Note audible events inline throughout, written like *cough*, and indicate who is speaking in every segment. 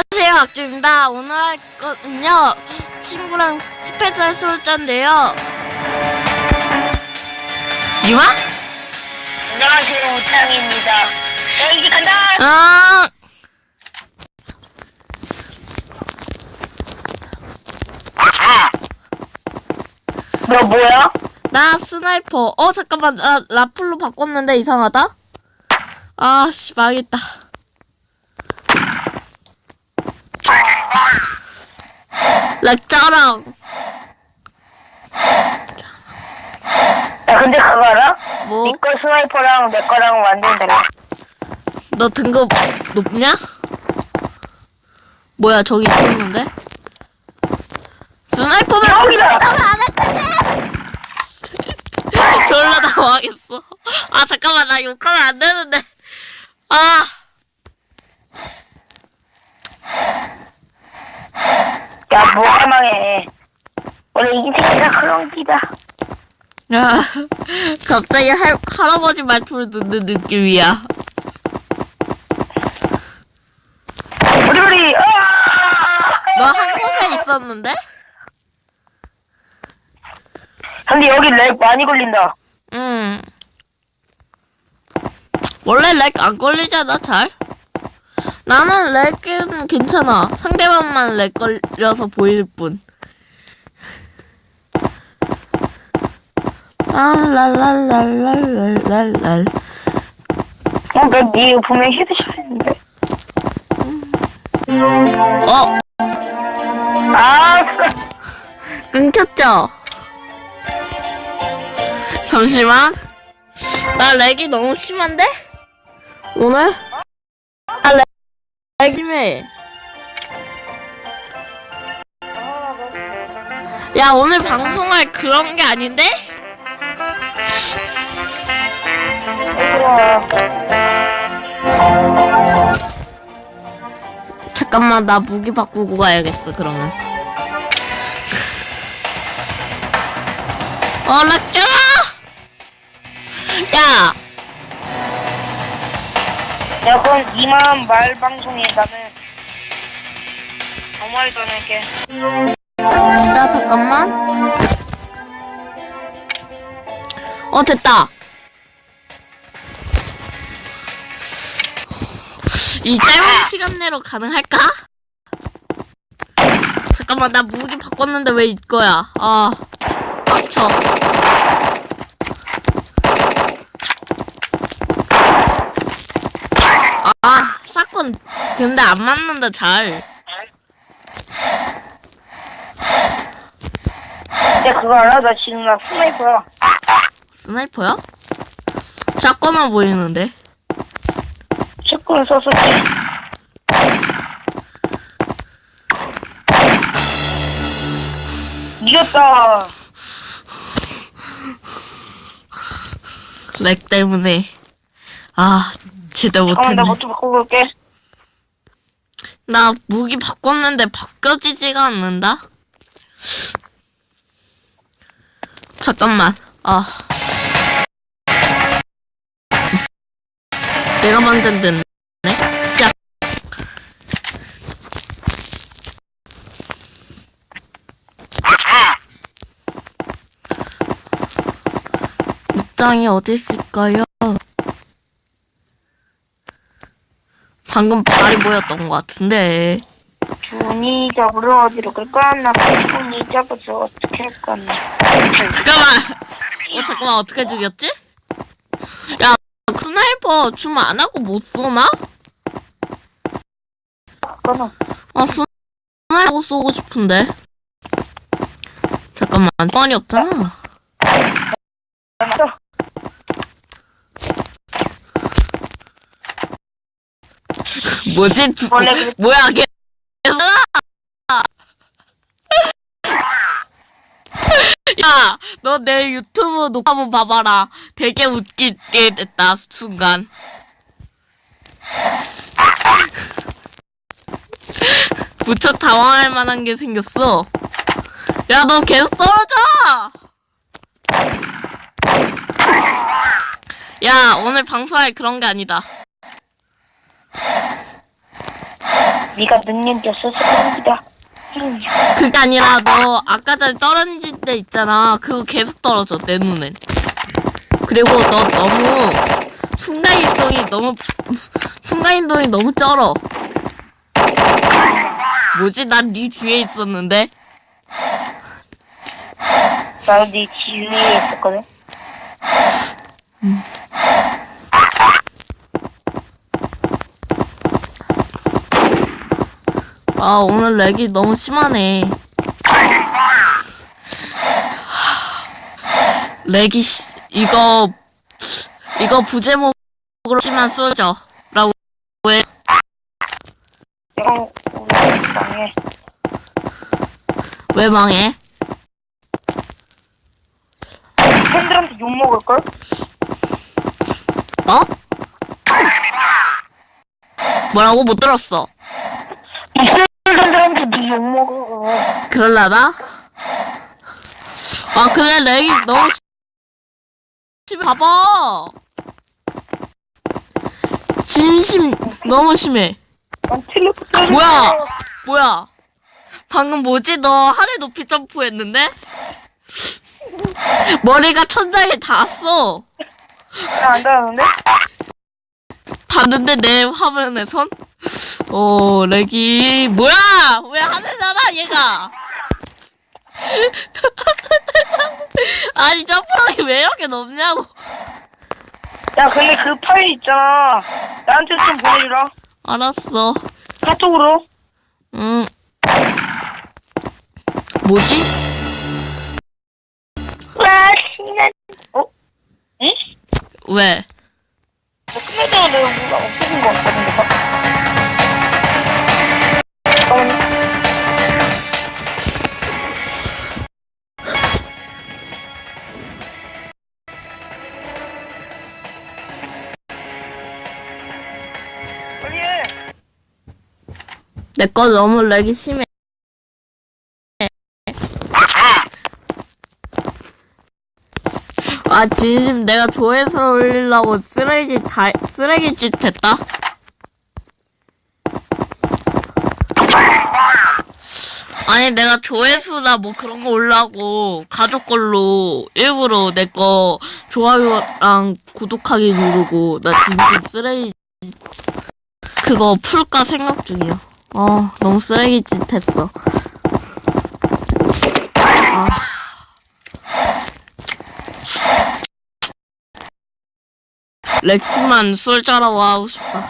Speaker 1: 안녕하세요, 악주입니다. 오늘 할 거는요, 친구랑 스페셜 솔자인데요. 이마?
Speaker 2: 안녕하세요, 우창입니다. 야, 이제 간다!
Speaker 1: 아,
Speaker 2: 너 뭐야?
Speaker 1: 나 스나이퍼. 어, 잠깐만, 나 라플로 바꿨는데 이상하다? 아, 씨, 망했다. 렉자랑.
Speaker 2: 야, 근데 그거 알아?
Speaker 1: 뭐?
Speaker 2: 니꺼 스나이퍼랑 내 거랑 완전 달라.
Speaker 1: 너 등급 높냐? 뭐야 저기 있었는데? 스나이퍼면
Speaker 2: 여기다!
Speaker 1: 안 했는데! *laughs* 졸라 당황했어 아 잠깐만 나 욕하면 안 되는데 아
Speaker 2: 야, 뭐가 망해. 원래 인생이다 그런 기다.
Speaker 1: 야, *laughs* 갑자기 할, 할아버지 말투를 듣는 느낌이야
Speaker 2: 우리우리, 아!
Speaker 1: 너한 곳에 있었는데?
Speaker 2: 근데 여기 렉 많이 걸린다.
Speaker 1: 응 원래 렉 안 걸리잖아 잘 나는 렉은 괜찮아 상대방만 렉 걸려서 보일 뿐 랄랄랄랄랄랄랄
Speaker 2: 어, 나니 분명 헤드샷 했는데.
Speaker 1: 어
Speaker 2: 아. *laughs*
Speaker 1: 끊겼죠? 잠시만 나 렉이 너무 심한데? 오늘? 심해. 야 오늘 방송할 그런 게 아닌데? 잠깐만 나 무기 바꾸고 가야겠어 그러면. 어 렉자 야
Speaker 2: 야, 그럼 이만 말 방송에 나는 아무 말도 안 할게.
Speaker 1: 야 잠깐만 어 됐다 이 짧은 시간 내로 가능할까? 잠깐만 나 무기 바꿨는데 왜 이거야 아 빡쳐 아 사건 근데 안 맞는다 잘
Speaker 2: 야, 그거 알아? 나 지금 나 스나이퍼야.
Speaker 1: 스나이퍼야? 샷건은 보이는데
Speaker 2: 샷건 썼었지. 이겼다.
Speaker 1: 렉 때문에 아
Speaker 2: 잠깐만, 나
Speaker 1: 못했네
Speaker 2: 뭐좀 바꾸고 올게.
Speaker 1: 나 무기 바꿨는데 바뀌어지지가 않는다? 잠깐만. 아. 내가 먼저 됐네? 시작. 옷장이 어디 있을까요? 방금 발이 보였던 것 같은데
Speaker 2: 준이 잡으러 어디로 갈까? 나 준이 잡아서 어떻게 할까? 나.
Speaker 1: 잠깐만. 어 잠깐만 어떻게 죽였지? 야 스나이퍼 줌 안 하고 못 쏘나?
Speaker 2: 끊어.
Speaker 1: 아 스나이퍼 쏘고 싶은데. 잠깐만 뻔이 없잖아. 뭐지? 두,
Speaker 2: 원래
Speaker 1: 뭐야 걔? 야, 너 내 유튜브 녹화 한번 봐봐라. 되게 웃기게 됐다, 순간. 무척 당황할 만한 게 생겼어. 야, 너 계속 떨어져! 야, 오늘 방송할 그런 게 아니다.
Speaker 2: 네가 능력이었어서 그럽니다. 음,
Speaker 1: 그게 아니라 너 아까 전에 떨어질 때 있잖아. 그거 계속 떨어져 내 눈엔. 그리고 너 너무 순간 이동이 너무 *laughs* 순간 이동이 너무 쩔어. 뭐지? 난 네 뒤에 있었는데.
Speaker 2: 나도 네 지위에 있었거든.
Speaker 1: 아 오늘 렉이 너무 심하네. 렉이 시, 이거 이거 부제목으로 심한 쏘죠 라고 해.
Speaker 2: 형, 우리 망해.
Speaker 1: 왜 망해?
Speaker 2: 팬들한테 욕 먹을걸?
Speaker 1: 어? 뭐라고 못 들었어. 그럴라나? 아 근데 렉이 너무 심- 심해. 봐봐. 진심 너무 심해.
Speaker 2: 난 텔레포트.
Speaker 1: 뭐야? 뭐야? 방금 뭐지? 너 하늘 높이 점프했는데? 머리가 천장에 닿았어.
Speaker 2: 나안 닿았는데?
Speaker 1: 닿는데 내 화면에선? 오, 렉이 뭐야? 왜 하늘 날아 얘가? *laughs* 아니 점프력이 왜 이렇게 높냐고?
Speaker 2: 야, 근데 그 파일 있잖아. 나한테 좀 보내주라.
Speaker 1: 알았어.
Speaker 2: 카톡으로.
Speaker 1: 응. 뭐지?
Speaker 2: 와, 신나. 어? 응?
Speaker 1: 왜?
Speaker 2: 나 끝내자마 내가 뭔가 없어진 거 같거든, 내
Speaker 1: 거 너무 렉이 심해. 아 진심 내가 조회수 올리려고 쓰레기 다 쓰레기 짓 했다. 아니 내가 조회수나 뭐 그런 거 올라고 가족 걸로 일부러 내 거 좋아요랑 구독하기 누르고 나 진심 쓰레기 짓 그거 풀까 생각 중이야. 어, 너무 쓰레기 짓 했어. 아. 렉시만 솔자라고 하고 싶다.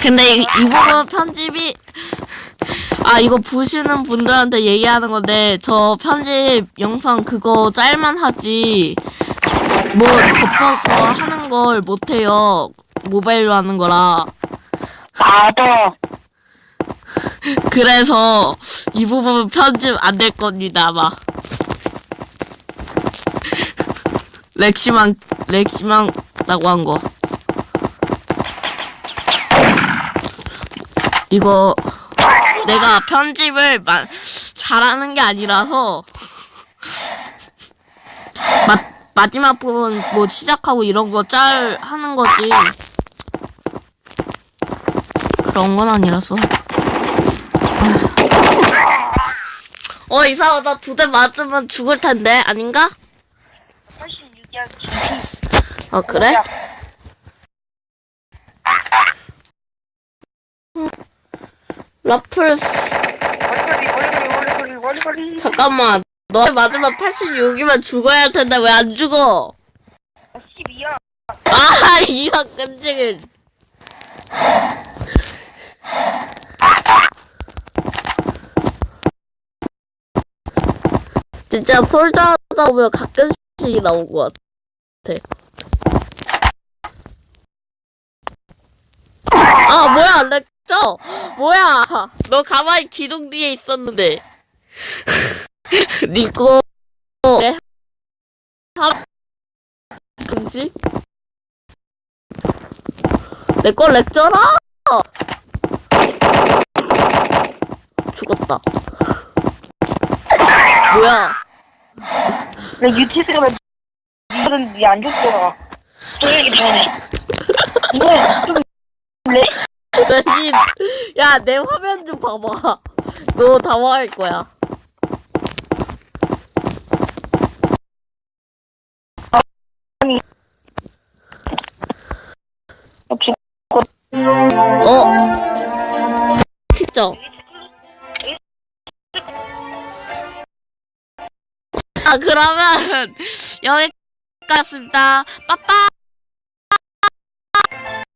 Speaker 1: 근데 이, 이 부분 편집이 아 이거 보시는 분들한테 얘기하는 건데 저 편집 영상 그거 짤만 하지 뭐 덮어서 하는 걸 못해요 모바일로 하는 거라
Speaker 2: 나도.
Speaker 1: 그래서 이 부분 편집 안 될 겁니다 아마. 렉시만 렉시만라고 한 거. 이거 내가 편집을 마, 잘하는 게 아니라서 마, 마지막 부분 뭐 시작하고 이런 거 짤 하는 거지. 그런 건 아니라서 어 이상하다 두 대 맞으면 죽을 텐데 아닌가?
Speaker 2: 86이야, GP.
Speaker 1: 어 그래?
Speaker 2: 멀리멀리.
Speaker 1: 잠깐만 너 맞으면 86이면 죽어야 할 텐데 왜 안 죽어?
Speaker 2: 12야.
Speaker 1: 아 *laughs* 이런 끔찍은 진짜 솔자 하다 보면 가끔씩 나올 것 같아. 아 뭐야 렉죠 뭐야? 너 가만히 기둥 뒤에 있었는데. 니꺼 네? 가끔씩 내거 렉져라! 죽었다 뭐야
Speaker 2: 내 유티스가 왜 이거는 니안 줬더라. 또 얘기 전에. 이거 좀 래?
Speaker 1: 레민, 야, 내 화면 좀 봐봐. 너 당황할 거야. 그러면 *laughs* 여기까지입니다. 빠빠!